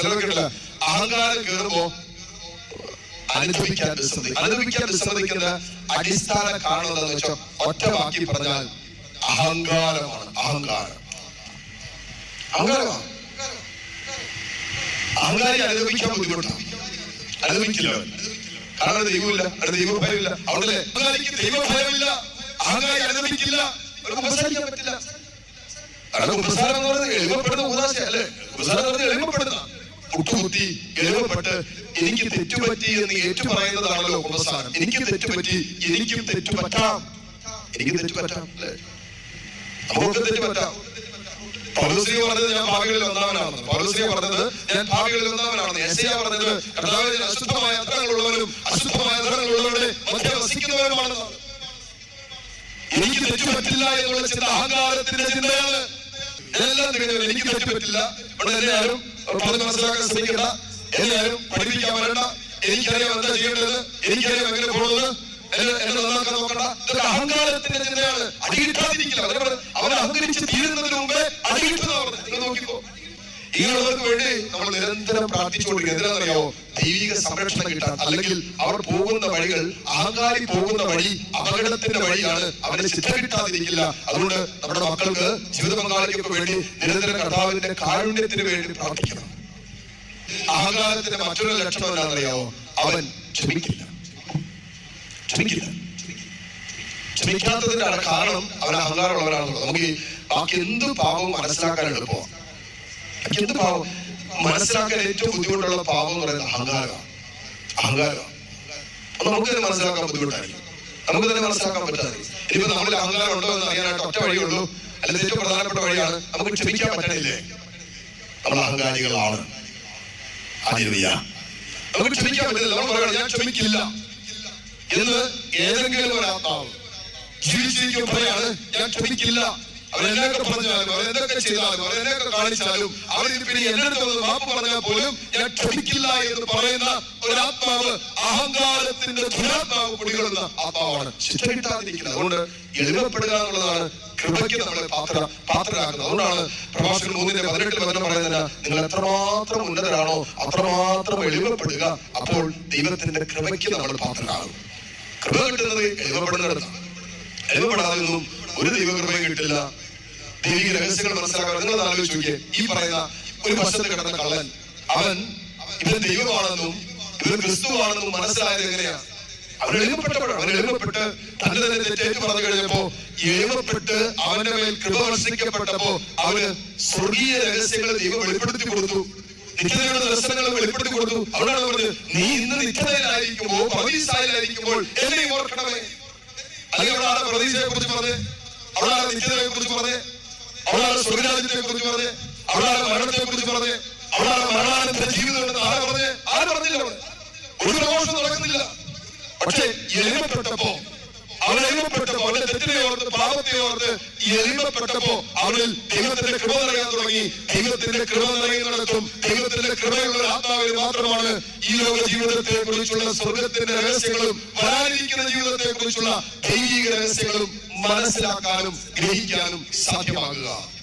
ചിലർക്കില്ല അഹങ്കാരം കയറുമ്പോ അനുഭവിക്കാൻ അനുഭവിക്കാൻ വിസമ്മതിക്കുന്ന അടിസ്ഥാന കാരണം എന്താണെന്ന് വെച്ചാൽ ഒറ്റ വാക്കി പറഞ്ഞാൽ അഹങ്കാരമാണ്. അഹങ്കാരം. അഹങ്കാരമാണ്? അഹങ്കാരി അനുഭവിക്കാൻ ബുദ്ധിമുട്ടാണ് അനുഭവിക്കില്ല. കാരണം ദൈവമില്ല അവിടെ ദൈവഭയമില്ല അവിടെ ദൈവഭയമില്ല അഹങ്കാരി അനുഭവിക്കില്ല. ഉപസാരിക്കാൻ പറ്റില്ല. ഉപസാരം എന്ന് പറയുന്നത് ഉദാശ അല്ലേ ഉപസാരം എന്ന് മുട്ടുകുത്തി ഗൗരവപ്പെട്ട് എനിക്ക് തെറ്റുപറ്റി എന്ന് ഏറ്റു പറയുന്നതാണല്ലോ ഉപസാരം. എനിക്ക് തെറ്റുപറ്റി എനിക്കും തെറ്റുപറ്റാം. എനിക്ക് തെറ്റുപറ്റാം അല്ലേ? നമുക്ക് തെറ്റുപറ്റാം. ഞാൻ ഞാൻ അശുദ്ധമായ എനിക്ക് തെറ്റുപറ്റില്ല എന്നുള്ള ചിന്ത അഹങ്കാരത്തിന്റെ ചിന്തയാണ്. എല്ലാം എനിക്ക് തെറ്റുപറ്റില്ല. ഇവിടെ തന്നെ ആരും പറഞ്ഞ് മനസ്സിലാക്കാൻ ശ്രമിക്കണ്ട. എല്ലാവരും പഠിപ്പിക്കാൻ വരണ്ട. എനിക്കറിയാം എന്താ ചെയ്യേണ്ടത് എനിക്കറിയാം എങ്ങനെ പോകുന്നത് അഹങ്കാരത്തിന്റെ ചിന്തയാണ്. അടികിട്ടാതിരിക്കില്ല അവരെ അഹങ്കരിച്ച് തീരുന്നതിന് മുമ്പേ അടിയിട്ടു പറഞ്ഞു ഇങ്ങനെയുള്ളവർക്ക് വേണ്ടി നമ്മൾ നിരന്തരം പ്രാർത്ഥിച്ചുകൊണ്ടിരിക്കുക. എന്തിനാണെന്നറിയോ ദൈവിക സംരക്ഷണം കിട്ടാൻ. അല്ലെങ്കിൽ അവർ പോകുന്ന വഴികൾ അഹങ്കാരി പോകുന്ന വഴി അപകടത്തിന്റെ വഴിയാണ് അവരെ ശിക്ഷ കിട്ടാതിരിക്കില്ല. അതുകൊണ്ട് നമ്മുടെ മക്കൾക്ക് ജീവിത പങ്കാളികൾക്ക് വേണ്ടി നിരന്തരം കർത്താവിന്റെ കാരുണ്യത്തിന് വേണ്ടി പ്രാർത്ഥിക്കണം. അഹങ്കാരത്തിന്റെ മറ്റൊരു ലക്ഷണം എന്താണെന്നറിയോ അവൻ ക്ഷമിക്കില്ല. ക്ഷമിക്കില്ല. ക്ഷമിക്കാത്തതിന്റെ കാരണം അവൻ അഹങ്കാരമുള്ളവരാണെന്നുള്ളത് നമുക്ക് ഈ ബാക്കി എന്ത് പാപവും മനസ്സിലാക്കാൻ എളുപ്പമാണ് എന്ത് പാവം? മനസ്സിലാക്കാൻ ഏറ്റവും ബുദ്ധിമുട്ടുള്ള പാവം എന്ന് പറയുന്നത് അഹങ്കാരം അഹങ്കാരം നമുക്ക് തന്നെ മനസ്സിലാക്കാൻ ബുദ്ധിമുട്ടായിരിക്കും. നമുക്ക് തന്നെ മനസ്സിലാക്കാൻ പറ്റാതെ ഇനിയിപ്പോ നമ്മളിൽ അഹങ്കാരം ഉണ്ടോ എന്ന് അറിയാനായിട്ട് ഒറ്റ വഴിയുള്ളൂ അല്ലെങ്കിൽ ഏറ്റവും പ്രധാനപ്പെട്ട വഴിയാണ് നമുക്ക് ക്ഷമിക്കാൻ പറ്റണില്ലേ? നമ്മൾ അഹങ്കാരികളാണ്. നമുക്ക് ക്ഷമിക്കാൻ പറ്റില്ല. നമ്മൾ പറയണം ഞാൻ ക്ഷമിക്കില്ല. എന്ന് ഏതെങ്കിലും ഒരു ആത്മാവ് ജീവിച്ചിരിക്കും പറയാണ് ഞാൻ ക്ഷമിക്കില്ല. അവരെന്നൊക്കെ പറഞ്ഞാലും അവരെന്തൊക്കെ ചെയ്താലും അവരെന്നൊക്കെ കാണിച്ചാലും അവർ പിന്നെ വന്ന് മാപ്പ് പറഞ്ഞാൽ പോലും ഞാൻ ക്ഷമിക്കില്ല എന്ന് പറയുന്ന ഒരു ആത്മാവ് അഹങ്കാരത്തിന്റെ ദുരാത്മാവ് കുടികൊള്ളുന്ന ആത്മാവാണ്. ശിക്ഷ കിട്ടാതിരിക്കുന്നത് അതുകൊണ്ട് എളിമപ്പെടുക എന്നുള്ളതാണ് കൃപയ്ക്ക് നമ്മളെ പാത്ര പാത്രരാക്കുന്നത്. അതുകൊണ്ടാണ് പ്രഭാഷകൻ മൂന്നിന്റെ പതിനെട്ടിൽ പറയുന്നത് നിങ്ങൾ എത്രമാത്രം ഉന്നതരാണോ അത്രമാത്രം എളിമപ്പെടുക അപ്പോൾ ദൈവത്തിന്റെ കൃപയ്ക്ക് നമ്മൾ പാത്രരാകും. കൃപ കിട്ടുന്നത് എളിമപ്പെടുന്നിടത്താണ്. എളിമപ്പെടാതെ ഒരു ദൈവകൃപയും കിട്ടില്ല. ദൈവിക രഹസ്യങ്ങൾ മനസ്സിലാക്കാൻ നിങ്ങൾ ആലോചിച്ച് നോക്കിയേ. ഈ പറയുന്ന ഒരു വശത്ത് കിടന്ന കള്ളൻ അവൻ ഇവൻ ദൈവമാണെന്നും ഇവൻ ക്രിസ്തുവാണെന്നും മനസ്സിലായത് എങ്ങനെയാ? അവൻ എളിമപ്പെട്ടപ്പോഴാണ് അവൻ എളിമപ്പെട്ട് തന്നെ തന്നെ തെറ്റേറ്റ് പറഞ്ഞു കഴിഞ്ഞപ്പോ എളിമപ്പെട്ട് അവന്റെ മേൽ കൃപ വർഷിക്കപ്പെട്ടപ്പോ അവന് സ്വർഗീയ രഹസ്യങ്ങൾ ദൈവം വെളിപ്പെടുത്തി കൊടുത്തു. നിത്യതയുടെ ദർശനങ്ങൾ വെളിപ്പെടുത്തി കൊടുത്തു. അവിടെയാണ് പറഞ്ഞത് നീ ഇന്ന് നിത്യതയിലായിരിക്കുമ്പോൾ പ്രതീക്ഷയിലായിരിക്കുമ്പോൾ എന്നെ ഓർക്കണമേ. അല്ലെങ്കിൽ പ്രതീക്ഷയെ കുറിച്ച് പറഞ്ഞ് അവളാണ് നിത്യതയെ കുറിച്ച് പറഞ്ഞ്. അവളുടെ സ്വർഗരാജ്യത്തെ കുറിച്ച് പറഞ്ഞ്. അവളുടെ മരണത്തെ കുറിച്ച് പറഞ്ഞ്. അവളുടെ മരണാനന്തര ജീവിതം എന്ന് ആര് ആരും പറഞ്ഞില്ല ഒരു പ്രമോഷൻ നടക്കുന്നില്ല. പക്ഷേ എളിമപ്പെട്ടപ്പോ തെറ്റിനെ ഓർത്ത് പാപത്തെ ഓർത്ത് എളിമപ്പെട്ടപ്പോ അവനിൽ ദൈവത്തിന്റെ കൃപ നിറയാൻ തുടങ്ങി. ദൈവത്തിന്റെ കൃപ നിറയുന്നിടത്തും ദൈവത്തിന്റെ കൃപയുള്ള ആത്മാവിന് മാത്രമാണ് ഈ ലോക ജീവിതത്തെ കുറിച്ചുള്ള സ്വർഗത്തിന്റെ രഹസ്യങ്ങളും വരാനിരിക്കുന്ന ജീവിതത്തെ കുറിച്ചുള്ള ദൈവിക രഹസ്യങ്ങളും മനസ്സിലാക്കാനും ഗ്രഹിക്കാനും സാധ്യമാകുക.